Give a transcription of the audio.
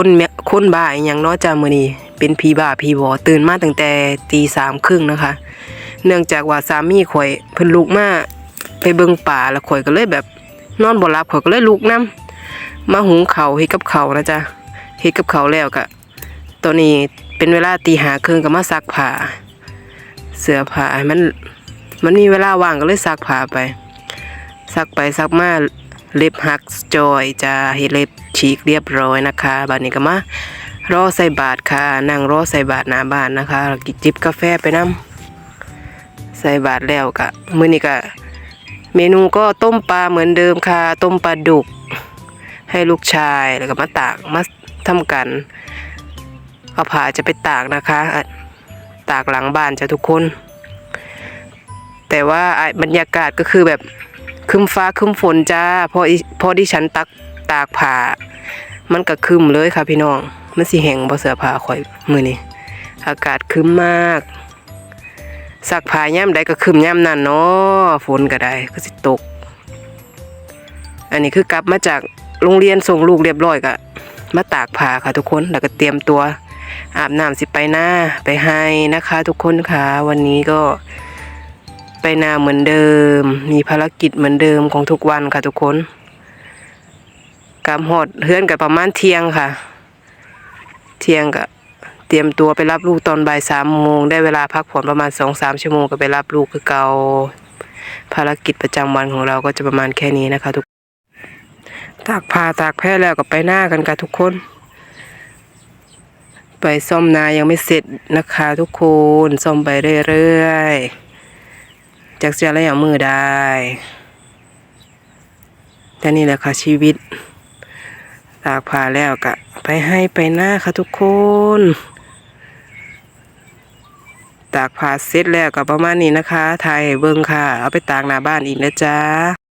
คนแม่คนบ้าอย่างนาะจ้ามือนี้เป็นผีบ้าผีบอตื่นมาตั้งแต่ตีสามครึ่งนะคะ เนื่องจากว่าสามีข่อยเพิ่นลุกมาไปเบิงป่าแล้วข่อยก็เลยแบบนอนบ่หลับข่อยก็เลยลุกนํมาหุงเข้าเฮ็ดกับเขานะจ๊ะเฮ็ดกับเขาแล้วก็ตอนนี้เป็นเวลาตีห้าครึ่งก็มาซักผ้าเสื้อผ้ามันมันมีเวลาว่างก็เลยซักผ้าไปซักไปซักมา เล็บหักจอยจะเฮ็ดเล็บฉีกเรียบร้อยนะคะบัดนี้ก็มารอใส่บาตรค่ะ นั่งรอใส่บาตรหน้าบ้านนะคะก็จิบกาแฟไปน้ำใส่บาตรแล้วก็มื้อนี้ก็เมนูก็ต้มปลาเหมือนเดิมค่ะ ต้มปลาดุก ให้ลูกชายแล้วก็มาตากมาทำกันเอาผ้าจะไปตากนะคะ ตากหลังบ้านจะทุกคน แต่ว่าบรรยากาศก็คือแบบ คึมฟ้าคึมฝนจ้าพอพอที่ฉันตักตากผ้ามันก็คึมเลยค่ะพี่น้องมันสิแห้งบ่เสื้อผ้าข่อยมื้อนี้อากาศคึมมากซักผ้ายามใดก็คึมยามนั้นเนาะฝนก็ได้ก็สิตก อันนี้คือกลับมาจากโรงเรียนส่งลูกเรียบร้อยก็มาตากผ้าค่ะทุกคนแล้วก็เตรียมตัวอาบน้ำสิไปหน้าไปให้นะคะ ทุกคนค่ะวันนี้ก็ ไปนาเหมือนเดิม มีภารกิจเหมือนเดิมของทุกวันค่ะทุกคนกำหอดเฮือนกับประมาณเที่ยงค่ะ เที่ยงก็เตรียมตัวไปรับลูกตอนบ่ายสามโมงได้เวลาพักผ่อนประมาณสองสามชั่วโมงก็ไปรับลูกคือเก่าภารกิจประจำวันของเราก็จะประมาณแค่นี้นะคะทุกตากผ้าตากแพร่แล้วก็ไปหน้ากันค่ะทุกคน ไปซ่อมนายังไม่เสร็จนะคะทุกคนซ่อมไปเรื่อยๆ จากเสียอะไรอย่างมือได้แต่นี่แหละค่ะชีวิต ตากผ้าแล้วกะไปให้ไปหน้าค่ะทุกคน ตากผ้าเสร็จแล้วก็ประมาณนี้นะคะ ไทยเบิ้งค่ะ เอาไปตากหน้าบ้านอีกนะจ๊ะ